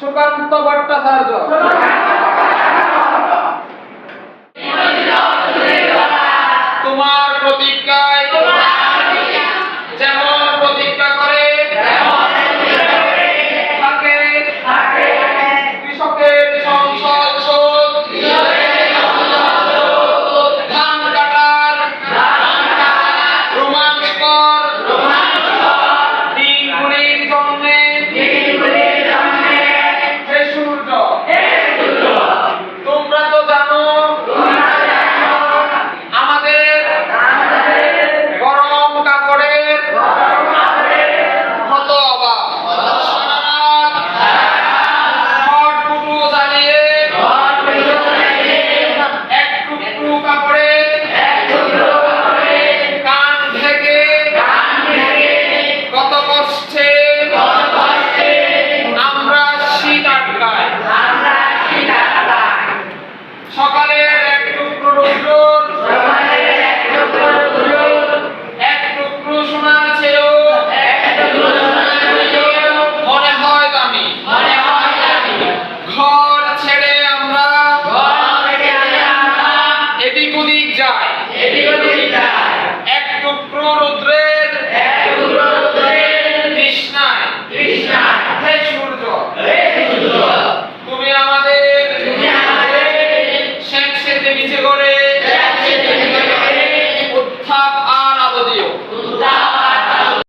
সুকান্ত ভট্টাচার্য। তোমার প্রতিজ্ঞায় নিচে করে